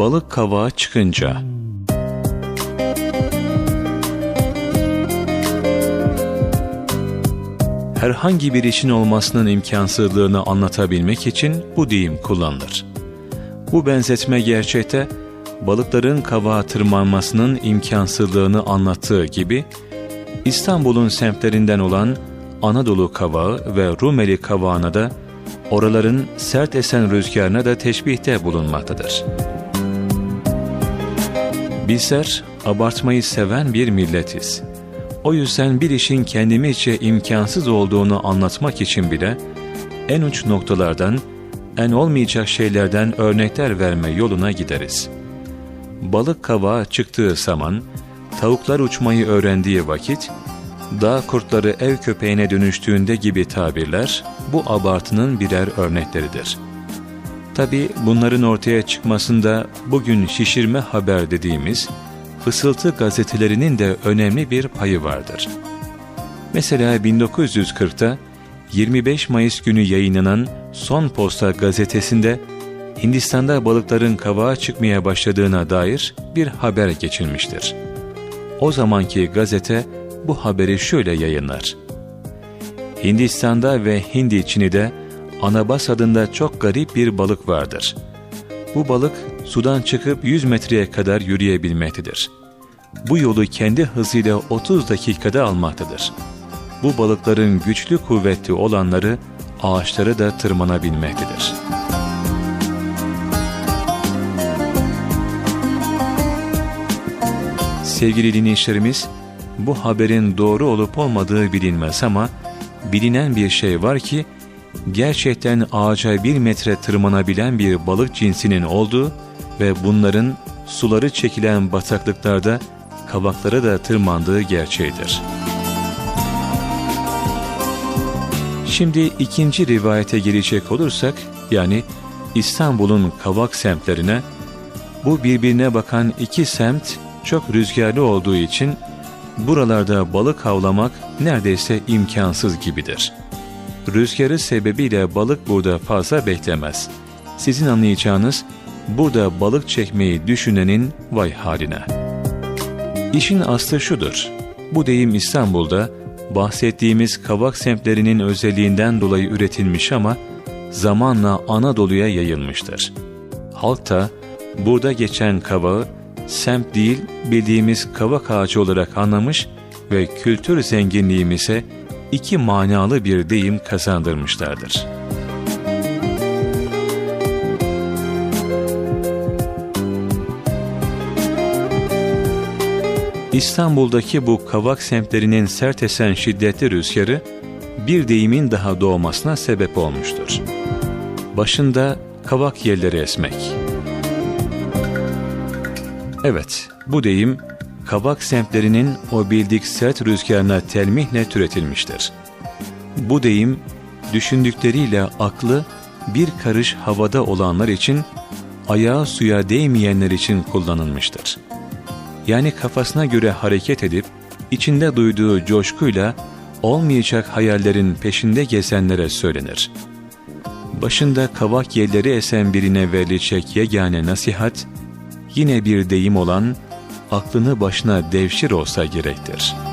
Balık kavağa çıkınca Herhangi bir işin olmasının imkansızlığını anlatabilmek için bu deyim kullanılır. Bu benzetme gerçekte balıkların kavağa tırmanmasının imkansızlığını anlattığı gibi İstanbul'un semtlerinden olan Anadolu kavağı ve Rumeli kavağına da oraların sert esen rüzgarına da teşbihte bulunmaktadır. Bizler abartmayı seven bir milletiz. O yüzden bir işin kendimizce imkansız olduğunu anlatmak için bile en uç noktalardan, en olmayacak şeylerden örnekler verme yoluna gideriz. Balık kavağa çıktığı zaman, tavuklar uçmayı öğrendiği vakit, dağ kurtları ev köpeğine dönüştüğünde gibi tabirler bu abartının birer örnekleridir. Tabi bunların ortaya çıkmasında bugün şişirme haber dediğimiz fısıltı gazetelerinin de önemli bir payı vardır. Mesela 1940'ta 25 Mayıs günü yayınlanan Son Posta gazetesinde Hindistan'da balıkların kavağa çıkmaya başladığına dair bir haber geçilmiştir. O zamanki gazete bu haberi şöyle yayınlar. Hindistan'da ve Hindi Çin'de anabas adında çok garip bir balık vardır. Bu balık sudan çıkıp 100 metreye kadar yürüyebilmektedir. Bu yolu kendi hızıyla 30 dakikada almaktadır. Bu balıkların güçlü kuvvetli olanları ağaçlara da tırmanabilmektedir. Sevgili dinleyicilerimiz, bu haberin doğru olup olmadığı bilinmez ama bilinen bir şey var ki gerçekten ağaca bir metre tırmanabilen bir balık cinsinin olduğu ve bunların suları çekilen bataklıklarda kavaklara da tırmandığı gerçeğidir. Şimdi ikinci rivayete gelecek olursak, yani İstanbul'un kavak semtlerine, bu birbirine bakan iki semt çok rüzgarlı olduğu için buralarda balık avlamak neredeyse imkansız gibidir. Rüzgarı sebebiyle balık burada fazla beklemez. Sizin anlayacağınız burada balık çekmeyi düşünenin vay haline. İşin aslı şudur. Bu deyim İstanbul'da bahsettiğimiz kavak semtlerinin özelliğinden dolayı üretilmiş ama zamanla Anadolu'ya yayılmıştır. Halk da burada geçen kavağı semt değil bildiğimiz kavak ağacı olarak anlamış ve kültür zenginliğimize iki manalı bir deyim kazandırmışlardır. İstanbul'daki bu kavak semtlerinin sert esen şiddetli rüzgarı bir deyimin daha doğmasına sebep olmuştur. Başında kavak yerleri esmek. Evet, bu deyim kavak semtlerinin o bildik sert rüzgarına telmihle türetilmiştir. Bu deyim düşündükleriyle aklı bir karış havada olanlar için ayağı suya değmeyenler için kullanılmıştır. Yani kafasına göre hareket edip içinde duyduğu coşkuyla olmayacak hayallerin peşinde gezenlere söylenir. Başında kavak yerleri esen birine verilecek yegane nasihat, yine bir deyim olan aklını başına devşir olsa gerektir.''